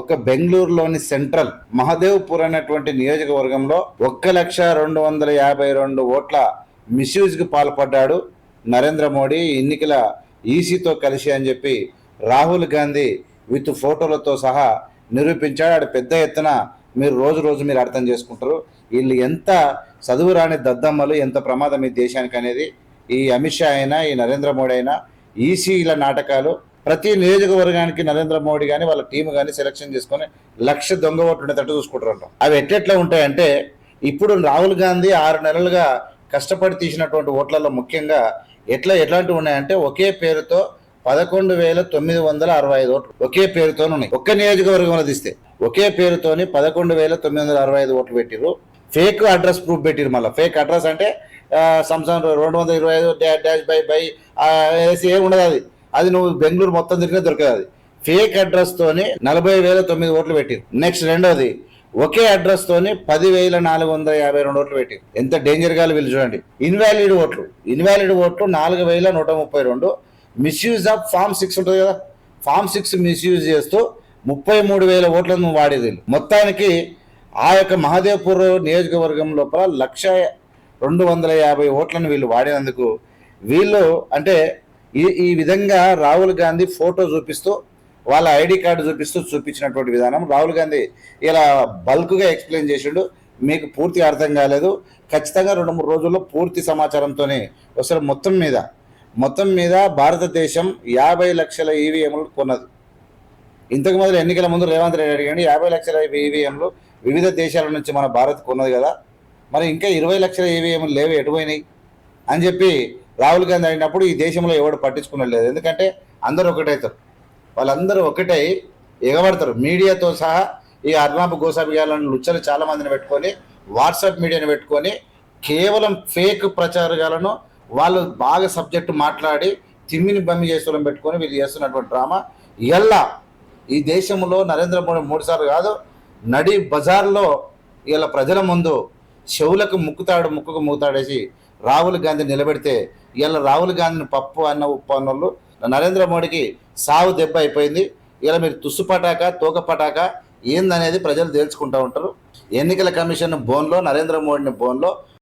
ఒక బెంగళూరులోని సెంట్రల్ మహదేవ్పూర్ అనేటువంటి నియోజకవర్గంలో ఒక్క లక్ష రెండు వందల యాభై రెండు ఓట్ల మిస్యూజ్కి పాల్పడ్డాడు నరేంద్ర మోడీ. ఎన్నికల ఈసీతో కలిసి అని చెప్పి రాహుల్ గాంధీ విత్ ఫోటోలతో సహా నిరూపించాడు. ఆడు పెద్ద ఎత్తున మీరు రోజు రోజు మీరు అర్థం చేసుకుంటారు. వీళ్ళు ఎంత చదువు రాని దద్దమ్మలు ఎంత ప్రమాదం ఈ దేశానికి అనేది ఈ అమిత్ షా అయినా ఈ నరేంద్ర మోడీ అయినా ఈసీల నాటకాలు ప్రతి నియోజకవర్గానికి నరేంద్ర మోడీ కానీ వాళ్ళ టీం కానీ సెలక్షన్ చేసుకొని లక్ష దొంగ ఓట్లు ఉండేటట్టు చూసుకుంటారంట అవి ఎట్లెట్లా ఉంటాయంటే ఇప్పుడు రాహుల్ గాంధీ ఆరు నెలలుగా కష్టపడి తీసినటువంటి ఓట్లలో ముఖ్యంగా ఎట్లా ఎట్లాంటివి ఉన్నాయంటే ఒకే పేరుతో పదకొండు వేల తొమ్మిది వందల అరవై ఐదు ఓట్లు ఒకే పేరుతో ఉన్నాయి. ఒక్క నియోజకవర్గంలో తీస్తే ఒకే పేరుతోని పదకొండు వేల తొమ్మిది వందల అరవై ఐదు ఓట్లు పెట్టిరు ఫేక్ అడ్రస్ ప్రూఫ్ పెట్టిరు మళ్ళీ. ఫేక్ అడ్రస్ అంటే సంవత్సరం రెండు వందల ఇరవై ఐదు డాష్ బై బై ఆ, ఉండదు అది. అది నువ్వు బెంగళూరు మొత్తం తిరిగినా దొరకదు అది. ఫేక్ అడ్రస్ తోని నలభై వేల తొమ్మిది ఓట్లు పెట్టిరు. నెక్స్ట్ రెండోది ఒకే అడ్రస్ తోని పదివేల నాలుగు వందల యాభై రెండు ఓట్లు పెట్టారు. ఎంత డేంజర్గా వీళ్ళు చూడండి. ఇన్వాలిడ్ ఓట్లు. ఇన్వాలిడ్ ఓట్లు నాలుగు వేల నూట ముప్పై రెండు. మిస్యూజ్ ఆఫ్ ఫామ్ సిక్స్ ఉంటుంది కదా. ఫామ్ సిక్స్ మిస్యూజ్ చేస్తూ ముప్పై మూడు వేల ఓట్లను వాడేది మొత్తానికి ఆ యొక్క మహాదేవ్పూర్ నియోజకవర్గం లోపల లక్ష రెండు వందల యాభై ఓట్లను వీళ్ళు వాడినందుకు వీళ్ళు అంటే ఈ ఈ విధంగా రాహుల్ గాంధీ ఫోటో చూపిస్తూ వాళ్ళ ఐడి కార్డు చూపిస్తూ చూపించినటువంటి విధానం రాహుల్ గాంధీ ఇలా బల్క్గా ఎక్స్ప్లెయిన్ చేసిండు. మీకు పూర్తిగా అర్థం కాలేదు. ఖచ్చితంగా రెండు మూడు రోజుల్లో పూర్తి సమాచారంతోనే ఒకసారి మొత్తం మీద మొత్తం మీద భారతదేశం యాభై లక్షల ఈవీఎంలు కొన్నది. ఇంతకు మొదలు ఎన్నికల ముందు రేవంత్ రెడ్డి అడిగాడు యాభై లక్షల ఈవీఎంలు వివిధ దేశాల నుంచి మన భారత్ కొన్నది కదా. మరి ఇంకా ఇరవై లక్షల ఈవీఎంలు లేవు ఎటుపోయినాయి అని చెప్పి రాహుల్ గాంధీ అయినప్పుడు ఈ దేశంలో ఎవడు పట్టించుకున్నది లేదు ఎందుకంటే అందరూ ఒకటవుతారు వాళ్ళందరూ ఒకటై ఎగబడతారు. మీడియాతో సహా ఈ అర్నాబ్ గోసాబిగాలను లుచ్చలు చాలా మందిని పెట్టుకొని వాట్సాప్ మీడియాని పెట్టుకొని కేవలం ఫేక్ ప్రచారాలను వాళ్ళు బాగా సబ్జెక్టు మాట్లాడి తిమ్మిని బమ్మి చేసుకోవడం పెట్టుకొని వీళ్ళు చేస్తున్నటువంటి డ్రామా. ఎల్లా ఈ దేశంలో నరేంద్ర మోడీ మూడు సార్లు కాదు నడి బజార్లో ఇలా ప్రజల ముందు చెవులకు ముక్కుతాడు ముక్కుకు ముక్కుతాడేసి రాహుల్ గాంధీ నిలబెడితే ఇలా రాహుల్ గాంధీని పప్పు అన్న ఉప్పు అన్న వాళ్ళు నరేంద్ర మోడీకి సావు దెబ్బ అయిపోయింది. ఇలా మీరు తుస్సు పటాక తోక పటాక ఏందనేది ప్రజలు తేల్చుకుంటూ ఉంటారు. ఎన్నికల కమిషన్ బోన్లో నరేంద్ర మోడీని బోన్లో